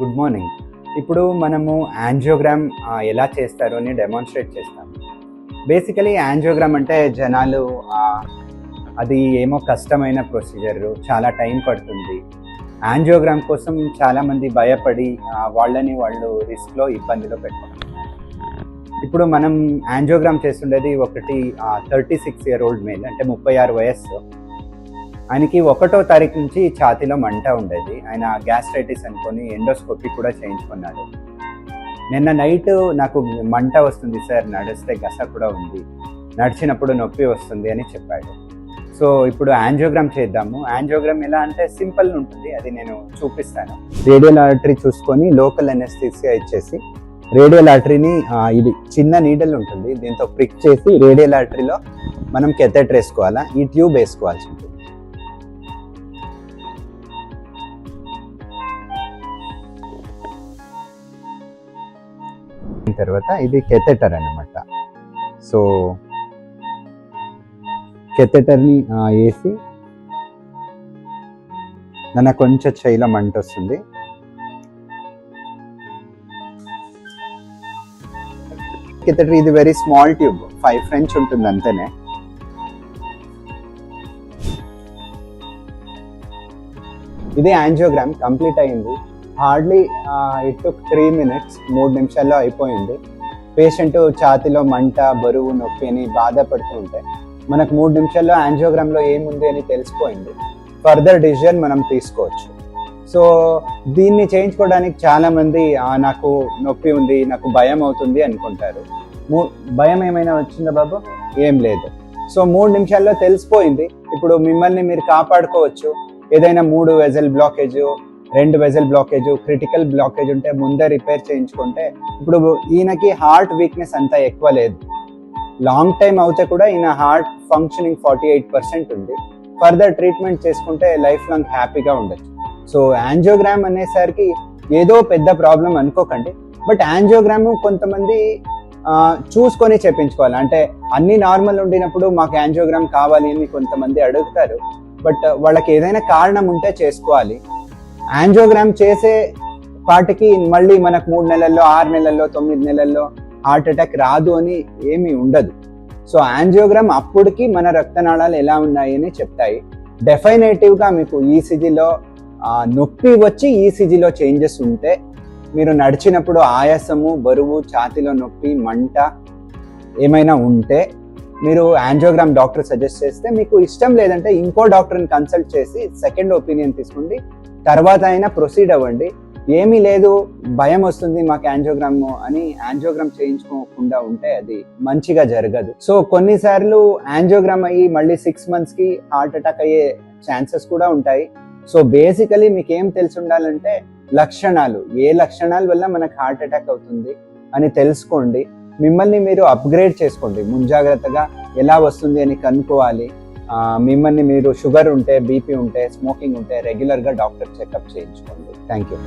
Good morning. ఇప్పుడు మనము angiogram ఎలా చేస్తారో అని డెమాన్స్ట్రేట్ చేస్తాం. బేసికలీ యాంజియోగ్రామ్ అంటే జనాలు అది ఏమో కష్టమైన ప్రొసీజర్ చాలా టైం పడుతుంది. యాంజియోగ్రామ్ కోసం చాలామంది భయపడి వాళ్ళని వాళ్ళు రిస్క్లో ఇబ్బందిలో పెట్టుకుంటారు. ఇప్పుడు మనం యాంజియోగ్రామ్ చేస్తుండేది ఒకటి thirty six year old male అంటే ముప్పై ఆరు వయస్సు. ఆయనకి ఒకటో తారీఖు నుంచి ఛాతీలో మంట ఉండేది. ఆయన గ్యాస్ట్రైటిస్ అనుకొని ఎండోస్కోపీ కూడా చేయించుకున్నాడు. నిన్న నైట్ నాకు మంట వస్తుంది సార్ నడిస్తే గస కూడా ఉంది. నడిచినప్పుడు నొప్పి వస్తుంది అని చెప్పాడు. సో ఇప్పుడు యాంజియోగ్రామ్ చేద్దాము. యాంజియోగ్రామ్ ఎలా అంటే సింపుల్ ఉంటుంది. అది నేను చూపిస్తాను. రేడియల్ ఆర్టరీ చూసుకొని లోకల్ ఎనెస్థీసియా ఇచ్చేసి రేడియల్ ఆర్టరీని ఇది చిన్న నీడల్ ఉంటుంది. దీంతో ప్రిక్ చేసి రేడియల్ ఆర్టరీలో మనం కెథెటర్ వేసుకోవాలా ఈ ట్యూబ్ వేసుకోవాల్సి ఉంటుంది. తర్వాత ఇది కెథెటర్ అన్నమాట. సో కెథెటర్ని వేసి నన్న కొంచెం చైలం మంట వస్తుంది. కెథెటర్ ఇది very small tube five French ఉంటుంది అంతేనే. ఇది యాంజియోగ్రామ్ కంప్లీట్ అయింది. Hardly it took three minutes మూడు నిమిషాల్లో అయిపోయింది. పేషెంట్ ఛాతిలో మంట బరువు నొప్పి అని బాధపడుతూ ఉంటే మనకు మూడు నిమిషాల్లో యాంజియోగ్రామ్లో ఏముంది అని తెలిసిపోయింది. ఫర్దర్ డిసిజన్ మనం తీసుకోవచ్చు. సో దీన్ని చేయించుకోవడానికి చాలామంది నాకు నొప్పి ఉంది నాకు భయం అవుతుంది అనుకుంటారు. మూ- భయం ఏమైనా వచ్చిందా బాబు? ఏం లేదు. సో మూడు నిమిషాల్లో తెలిసిపోయింది. ఇప్పుడు మిమ్మల్ని మీరు కాపాడుకోవచ్చు. ఏదైనా మూడు వెజల్ బ్లాకేజ్ రెండు వెజల్ బ్లాకేజ్ క్రిటికల్ బ్లాకేజ్ ఉంటే ముందే రిపేర్ చేయించుకుంటే ఇప్పుడు ఈయనకి హార్ట్ వీక్నెస్ అంత ఎక్కువ లేదు. లాంగ్ టైం అవుతే కూడా ఈయన heart functioning forty eight percent ఉంది. ఫర్దర్ ట్రీట్మెంట్ చేసుకుంటే లైఫ్ లాంగ్ హ్యాపీగా ఉండొచ్చు. సో యాంజియోగ్రామ్ అనేసరికి ఏదో పెద్ద ప్రాబ్లం అనుకోకండి. బట్ యాంజియోగ్రామ్ కొంతమంది చూసుకొని చెప్పించుకోవాలి. అంటే అన్ని నార్మల్ ఉండినప్పుడు మాకు యాంజియోగ్రామ్ కావాలి అని కొంతమంది అడుగుతారు. బట్ వాళ్ళకి ఏదైనా కారణం ఉంటే చేసుకోవాలి. యాంజియోగ్రామ్ చేసే పాటికి మళ్ళీ మనకు మూడు నెలల్లో ఆరు నెలల్లో తొమ్మిది నెలల్లో హార్ట్ అటాక్ రాదు అని ఏమీ ఉండదు. సో యాంజియోగ్రామ్ అప్పటికి మన రక్తనాళాలు ఎలా ఉన్నాయి అని చెప్తాయి. డెఫినేటివ్గా మీకు ఈసీజీలో నొప్పి వచ్చి ఈసీజీలో చేంజెస్ ఉంటే మీరు నడిచినప్పుడు ఆయాసము బరువు ఛాతిలో నొప్పి మంట ఏమైనా ఉంటే మీరు యాంజియోగ్రామ్ డాక్టర్ సజెస్ట్ చేస్తే మీకు ఇష్టం లేదంటే ఇంకో డాక్టర్ని కన్సల్ట్ చేసి సెకండ్ ఒపీనియన్ తీసుకోండి. తర్వాత అయినా ప్రొసీడ్ అవ్వండి. ఏమీ లేదు భయం వస్తుంది మాకు యాంజియోగ్రామ్ అని యాంజియోగ్రామ్ చేయించుకోకుండా ఉంటే అది మంచిగా జరగదు. సో కొన్నిసార్లు యాంజియోగ్రామ్ అయ్యి మళ్ళీ సిక్స్ మంత్స్కి హార్ట్ అటాక్ అయ్యే ఛాన్సెస్ కూడా ఉంటాయి. సో బేసికలీ మీకు ఏం తెలిసి ఉండాలంటే లక్షణాలు ఏ లక్షణాల వల్ల మనకు హార్ట్ అటాక్ అవుతుంది అని తెలుసుకోండి. మిమ్మల్ని మీరు అప్గ్రేడ్ చేసుకోండి. ముంజాగ్రత్తగా ఎలా వస్తుంది అని కనుక్కోవాలి. మిమ్మల్ని మీరు షుగర్ ఉంటే బీపీ ఉంటే స్మోకింగ్ ఉంటే రెగ్యులర్గా డాక్టర్ చెకప్ చేయించుకోండి. Thank you